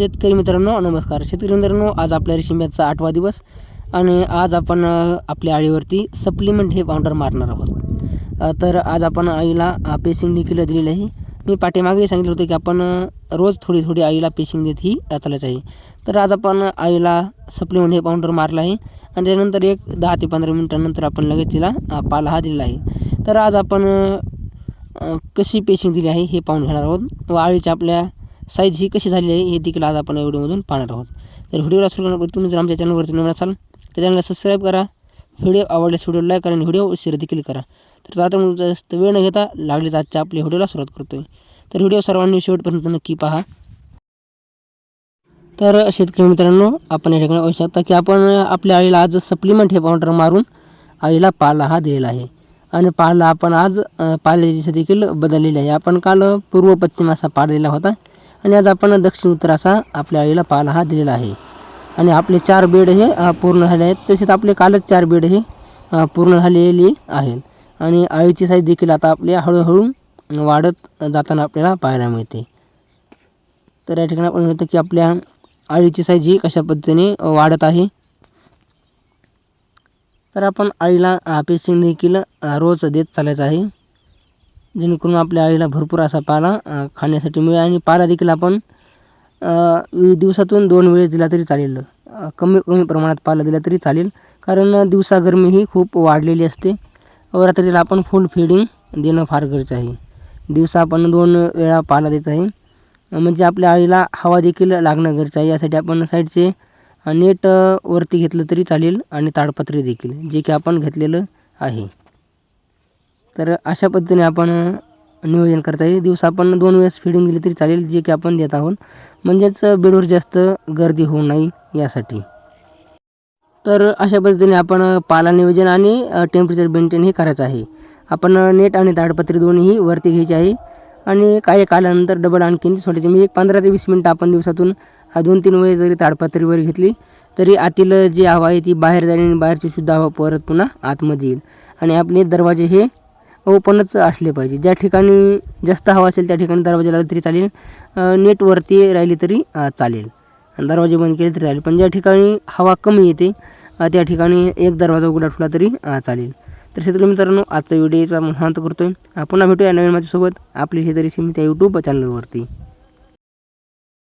शेतकरी मित्रांनो नमस्कार. शेतकरी मित्रांनो आज आपल्या रेशिंब्याचा आठवा दिवस आणि आज आपण आपल्या आळीवरती सप्लिमेंट हे पावडर मारणार आहोत. तर आज आपण आईला पेसिंग पेशिंग देखील दिलेली आहे. मी पाठीमागे सांगितलं होतं की आपण रोज थोडी थोडी आईला पेशिंग देत ही अ, चालायचं आहे. तर आज आपण आईला सप्लिमेंट हे पावडर मारलं आहे आणि त्यानंतर एक दहा ते पंधरा मिनटानंतर आपण लगेच तिला पाला हा दिलेला आहे. तर आज आपण कशी पेशिंग दिली आहे हे पाहून घेणार आहोत. व आळीच्या आपल्या साईज ही कशी झाली आहे हे देखील आज आपण व्हिडिओमधून पाहणार आहोत. तर व्हिडिओला सुरू करण्यापूर्वी तुम्ही जर आमच्या चॅनलवरती नवीन असाल तर चॅनलला सबस्क्राईब करा. व्हिडिओ आवडल्यास व्हिडिओ लाईक करा आणि व्हिडिओ शेअर देखील करा. तर आता मग जास्त वेळ न घेता लागलीच आजच्या आपल्या व्हिडिओला सुरुवात करतो आहे तर व्हिडिओ सर्वांनी शेवटपर्यंत नक्की पहा. तर शेतकरी मित्रांनो आपण या ठिकाणी पाहू शकता की आपण आपल्या आईला आज सप्लिमेंट हे पावडर मारून आईला पाला हा दिलेला आहे. आणि पाला आपण आज पाल्याची देखील बदललेली आहे. आपण काल पूर्व पश्चिम असा पाला होता. आणि आज आपण दक्षिण उत्तर असा आपल्या आईला पाला हा दिलेला आहे. आणि आपले चार बेड हे पूर्ण झाले आहेत. तसेच आपले कालच चार बेड हे पूर्ण झालेली आहेत. आणि आळीची साईज देखील आता आपले हळूहळू वाढत जाताना आपल्याला पाहायला मिळते. तर या ठिकाणी आपण म्हणतो की आपल्या आळीची साईज ही कशा पद्धतीने वाढत आहे. तर आपण आळीला पेसिंग देखील रोज देत चालायचं आहे. जेणेकरून आपल्या आईला भरपूर असा पाला खाण्यासाठी मिळेल. आणि पाला देखील आपण दिवसातून दोन वेळेस दिला तरी चालेल. कमी कमी प्रमाणात पाला दिला तरी चालेल. कारण दिवसा गरमी ही खूप वाढलेली असते. व रात्रीला आपण फुल फिडिंग देणं फार गरजेचं आहे. दिवसा आपण दोन वेळा पाला द्यायचा आहे. म्हणजे आपल्या आईला हवा देखील लागणं गरजेचं आहे. यासाठी आपण साईडचे नेट वरती घेतलं तरी चालेल. आणि ताडपत्री देखील जे की आपण घेतलेलं आहे. तर अशा पद्धतीने आपण नियोजन करता येईल. दिवस आपण दोन वेळेस फिडिंग दिली तरी चालेल जे की आपण देत आहोत. म्हणजेच बेडवर जास्त गर्दी होऊ नाही यासाठी. तर अशा पद्धतीने आपण पाला नियोजन आणि टेम्परेचर मेंटेन हे करायचं आहे. आपण नेट आणि ताडपत्री दोन्ही वरती घ्यायची आहे. आणि काही कालानंतर डबल आणखीन सोडायचे. म्हणजे एक पंधरा ते वीस मिनटं आपण दिवसातून दोन तीन वेळेस जरी ताडपत्रीवर घेतली तरी आतील जी हवा आहे ती बाहेर जाईल आणि बाहेरची सुद्धा हवा परत पुन्हा आतमध्ये येईल. आणि आपले दरवाजे हे ओपनच असले पाहिजे. ज्या ठिकाणी जास्त हवा असेल त्या ठिकाणी दरवाजा लावला तरी चालेल. नेटवरती राहिली तरी चालेल. आणि दरवाजे बंद केले तरी चालेल. पण ज्या ठिकाणी हवा कमी येते त्या ठिकाणी एक दरवाजा उघडा ठेवला तरी चालेल. तर शेतकरी मित्रांनो आजचा व्हिडिओचा महत्त्व करतो आहे पुन्हा भेटूया नवीन माझ्यासोबत आपली शेतकरी सीमित त्या यूट्यूब चॅनलवरती